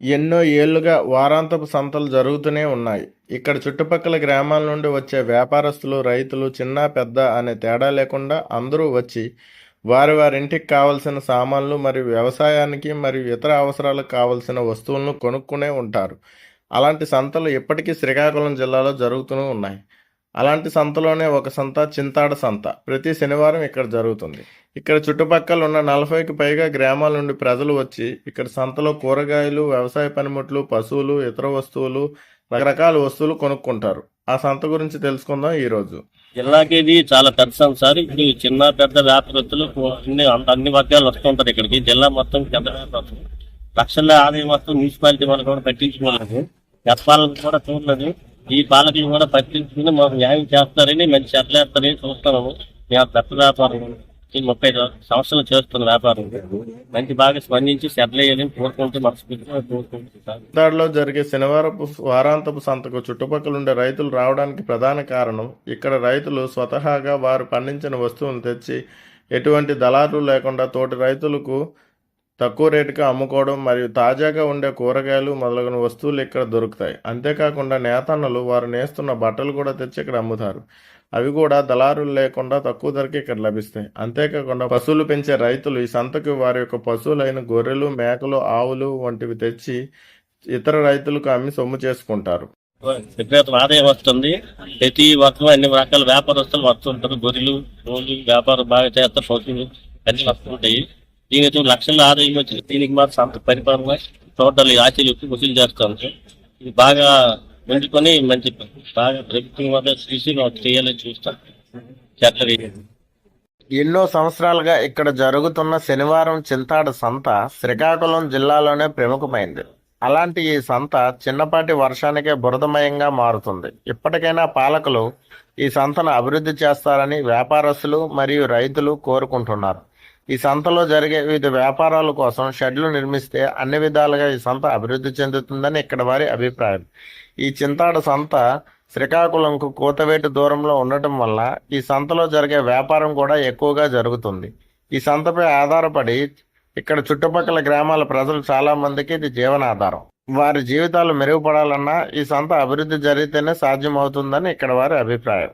ఎన్నో ఏళ్ళుగా వారాంతపు సంతలు జరుగుతూనే ఉన్నాయి. ఇక్కడ చుట్టుపక్కల గ్రామాల నుండి వచ్చే వ్యాపారస్తులు, రైతులు చిన్న పెద్ద అనే తేడా లేకుండా అందరూ వచ్చి వారి వారింటికి కావలసిన సామాన్లు మరియు వ్యవసాయానికి మరియు ఇతర అవసరాలకు కావలసిన వస్తువులను కొనుక్కునే ఉంటారు. అలాంటి సంతలు ఇప్పటికీ శ్రీకాకుళం జిల్లాలో జరుగుతూనే ఉన్నాయి. అలాంటి సంతలోనే ఒక సంత చింతాడ సంత. ప్రతి శనివారం ఇక్కడ జరుగుతుంది. ఇక్కడ చుట్టుపక్కల ఉన్న నలభైకి పైగా గ్రామాల నుండి ప్రజలు వచ్చి ఇక్కడ సంతలో కూరగాయలు, వ్యవసాయ పనిముట్లు, పశువులు, ఇతర వస్తువులు, రకరకాల వస్తువులు కొనుక్కుంటారు. ఆ సంత గురించి తెలుసుకుందాం ఈ రోజు జిల్లాకి ఇది చాలా పెద్ద సంసార్ ఇప్పుడు చిన్న పెద్ద వ్యాపారస్తులు అన్ని అన్ని వర్గాలు వస్తుంటారు ఇక్కడికి జిల్లా మొత్తం పెద్ద లక్షల ఆదాయం మొత్తం మున్సిపాలిటీ వాళ్ళు కూడా పట్టించుకోలేదు చెప్పాలని కూడా చూడలేదు ఈ పాలకులు కూడా పరిశీలించుకుని మాకు న్యాయం చేస్తారని మంచి చెట్లేస్తారని చూస్తున్నాము. మేము పెద్ద వ్యాపారం ఈ ముప్పై సంవత్సరాలు చేస్తున్న వ్యాపారం మంచి బాగా స్పందించి సెటిల్ అయ్యాలని కోరుకుంటూ మనస్ఫూర్తిగా కోరుకుంటున్నాను. జరిగే శనివారపు వారాంతపు సంతకు చుట్టుపక్కల ఉండే రైతులు రావడానికి ప్రధాన కారణం ఇక్కడ రైతులు స్వతహాగా వారు పండించిన వస్తువులను తెచ్చి ఎటువంటి దళారులు లేకుండా తోటి రైతులకు తక్కువ రేటుకి అమ్ముకోవడం మరియు తాజాగా ఉండే కూరగాయలు మొదలగున వస్తువులు ఇక్కడ దొరుకుతాయి. అంతేకాకుండా నేతన్నలు వారు నేస్తున్న బట్టలు కూడా తెచ్చి ఇక్కడ అమ్ముతారు. అవి కూడా దళారులు లేకుండా తక్కువ ధరకి ఇక్కడ లభిస్తాయి. అంతేకాకుండా పశువులు పెంచే రైతులు ఈ సంతకు వారి యొక్క పశువులైన గొర్రెలు మేకలు ఆవులు వంటివి తెచ్చి ఇతర రైతులకు అమ్మి సొమ్ము చేసుకుంటారు. విపరీతం ఆదాయం వస్తుంది. ప్రతి ఒక్క అన్ని రకాల వ్యాపారస్తులు వస్తుంటారు. గొర్రెలు రోజు వ్యాపారం బాగా చేస్తారు. పశువులు అన్ని వస్తుంటాయి. దీనికి లక్షల ఆదాయం వచ్చింది. దీనికి మాత్రం సంత పరిపాలన టోటల్ ఆశలు వసూలు చేస్తాం. ఇది బాగా ముందుకొని మంచి బాగా ప్రభుత్వం వల్ల చూసి చేయాలని చూస్తాం. చెట్ల ఎన్నో సంవత్సరాలుగా ఇక్కడ జరుగుతున్న శనివారం చింతాడ సంత శ్రీకాకుళం జిల్లాలోనే ప్రముఖమైంది. అలాంటి ఈ సంత చిన్నపాటి వర్షానికే బురదమయంగా మారుతుంది. ఇప్పటికైనా పాలకులు ఈ సంతను అభివృద్ధి చేస్తారని వ్యాపారస్తులు మరియు రైతులు కోరుకుంటున్నారు. ఈ సంతలో జరిగే వివిధ వ్యాపారాల కోసం షెడ్లు నిర్మిస్తే అన్ని విధాలుగా ఈ సంత అభివృద్ధి చెందుతుందని ఇక్కడ వారి అభిప్రాయం. ఈ చింతాడ సంత శ్రీకాకుళంకు కూతవేటు దూరంలో ఉండటం వల్ల ఈ సంతలో జరిగే వ్యాపారం కూడా ఎక్కువగా జరుగుతుంది. ఈ సంతపై ఆధారపడి ఇక్కడ చుట్టుపక్కల గ్రామాల ప్రజలు చాలా మందికి ఇది జీవనాధారం. వారి జీవితాలు మెరుగుపడాలన్నా ఈ సంత అభివృద్ధి జరిగితేనే సాధ్యమవుతుందని ఇక్కడ వారి అభిప్రాయం.